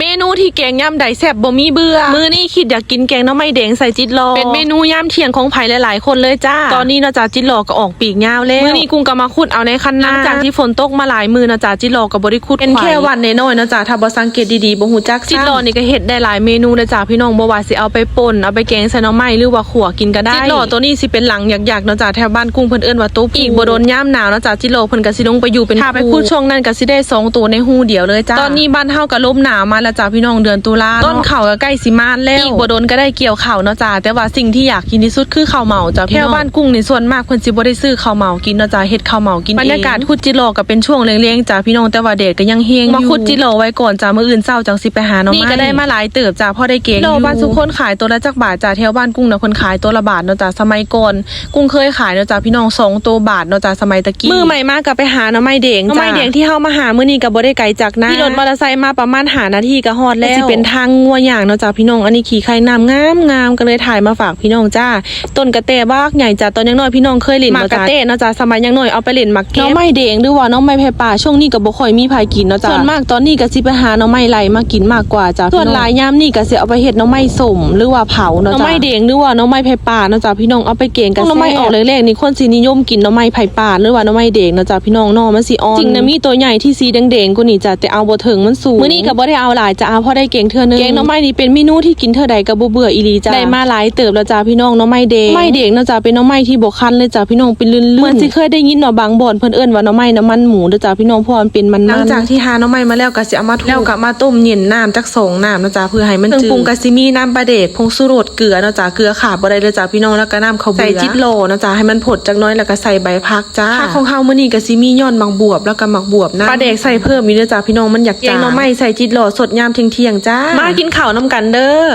เมนูที่แกงย่ำใดแซ่บบ่มีเบื่อ มื้อนี้คิดอยากกินแกงหน้ำไม้แดงใส่จิตรอ เป็นเมนูย่ำเที่ยงของไผหลาย ๆ คนเลยจ้า ตอนนี้เนาะจ้าจิตรอก็ออกปีกยาวแล้ว มื้อนี้กุ้งก็มาขุดเอาในคันนาหลังจากที่ฝนตกมาหลายมื้อเนาะจ้าจิตรอก็บ่ได้ขุดเป็นแค่วันน้อยๆเนาะจ้าถ้าบ่สังเกตดีๆบ่ฮู้จักจิตรอนี่ก็เฮ็ดได้หลายเมนูเลยจ้าพี่น้องบ่ว่าสิเอาไปป่นเอาไปแกงใส่หน่อไม้หรือว่าขั่วกินก็ได้จิตรอตัวนี้สิเป็นหลังอยากๆเนาะจ้าแถวบ้านกุ้งเพิ่นเอิ้นว่าตุ๊บอีกบ่โดนย่ำหนาวเนาะจ้าจิตรอเพิ่นก็สิลงไปอยู่เป็นถ้าไปขุดช่วงนั้นก็สิได้สองตัวในหูเดียวเลยจ้าตอนนี้บ้านเฮาก็ลมหนาวมาแล้วจ้าพี่น้องเดือนตุลาต้นข้าวก็ใกล้สิมาแล้วอีกบ่โดนก็ได้เกี่ยวข้าวเนาะจ้าแต่ว่าสิ่งที่อยากกินที่สุดคือข้าวเหมาจ้าพี่น้องแถวบ้านกุ้งนี่ส่วนมากเพิ่นสิบ่ได้ซื้อข้าวเหมากินเนาะจ้าเฮ็ดข้าวเหมากินเองบรรยากาศขุดจิโร่ก็เป็นช่วงเลี้ยงๆจ้าพี่น้องแต่ว่าแดดก็ยังเฮงอยู่มาขุดจิโร่ไว้ก่อนจ้ามื้ออื่นเช้าจังสิไปหาหน่อไม้นี่ก็ได้มาหลายเติบจ้าพอได้เก่งโลบ้านทุกคนขายตัวละจักบาทจ้าแถวบ้านกุ้งน่ะคนขายตัวละบาทเนาะจ้าสมัยก่อนกุ้งเคยขายเนาะจ้าพี่น้องสองตัวบาทเนาะจ้าสมัยตะกี้มือใหม่มากก็ไปหาหน่อไม้แดงจ้าหน่อไม้แดงที่เฮามาหามื้อนี้ก็บ่ได้ไกลจากนะพี่รถมอเตอร์ไซค์มาประมาณหานาทีก็ฮอดแล้วสิเป็นทางงัวอย่างเนาะจ้าพี่น้องอันนี้ขี่ไข่น้ำงามงามก็เลยถ่ายมาฝากพี่น้องจ้าต้นกระเตบากใหญ่จ้าตอนยังน้อยพี่น้องเคยเล่นมากระเตเนาะจ้าสมัยยังน้อยเอาไปเล่นมักเก็บน้องไม้แดงหรือว่าน้องไม้แพรป่าช่วงนี้ก็บ่ค่อยมีไผกินเนาะจ้าส่วนมากตอนนี้ก็สิไปหาน้องไม้ไหลมากินมากกว่าจ้าส่วนหลายยามนี่ก็สิเอาไปเฮ็ดน้องไม้สมหรือว่าเผาเนาะจ้าน้องไม้แดงหรือว่าน้องไม้แพรป่าเนาะจ้าพี่น้องเอาไปเกงกันน้องไม้ออกแรกๆนี่คนสินิยมกินน้องไม้ไผ่ป่าหรือว่าน้องไม้แดงเนาะจ้าพี่น้องเนาะมันสิอ่อนจริงนะมีตัวใหญ่ที่สีแดงๆกว่านี่จ้าแต่เอาบ่ถึงมันสูงมื้อนี้ก็บ่ได้เอาหลายจ้าเอาพอได้เก่งเทื่อนึงแกงน้องไม้นี่เป็นเมนูที่กินเท่าใดก็บ่เบื่ออีหลีจ้าได้มาหลายเติบแล้วจ้าพี่น้องน้องไม้แดงไม้แดงเนาะจ้าเป็นน้องไม้ที่บ่คันเลยจ้าพี่น้องเป็นลื่นๆเหมือนสิเคยได้ยินเนาะบางบ่อนเพิ่นเอิ้นว่าน้องไม้น้ำมันหมูเด้อจ้าพี่น้องเพราะมันเป็นมันๆหลังจากที่หาน้องไม้มาแล้วก็สิเอามาแล้วก็มาต้มเย็นน้ำจักสองน้ำเนาะจ้าเพื่อให้มันจืดเครื่องปรุงก็สิมีน้ำปลาเด็กผงสุรสเกลือเนาะจ้าเกลือขาดบ่ได้เลยจ้าพี่น้องแล้วก็น้ำข้าวเบื่อใส่จิตโลเนาะจ้าให้มันผดจักหน้อยแล้วก็ใส่ใบพักจ้าผักของเฮามื้อนี้ก็สิมียอดมักบวบแล้วก็มักบวบนะปลาเด็กใส่เพิ่มอีกเด้อจ้าพี่น้องมันอยากจางน้องไม้ใส่จิตโลสดยามเที่ยงๆจ้า มากินข้าวน้ำกันเด้อ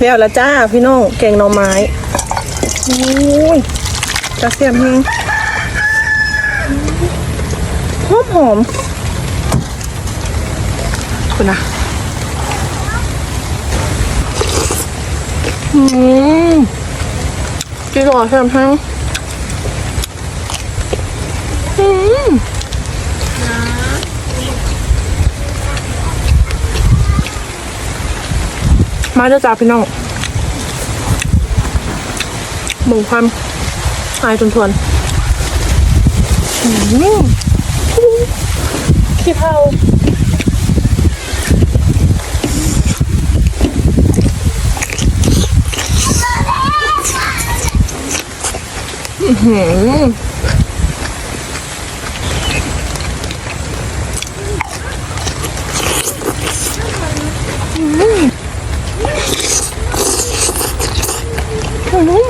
แล้วละจ้าพี่น้องแกงหน่อไม้โอ้ยจะเสียมแฮงหอมหอมคุณนะอืมจีหล่อแซมแฮงอืม มาเด้อจ้าพี่น้องหมูความอายทวนๆขี้เผาอื้อ นุ่ม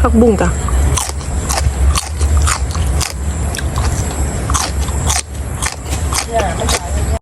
ผักบุ้งจ้ะ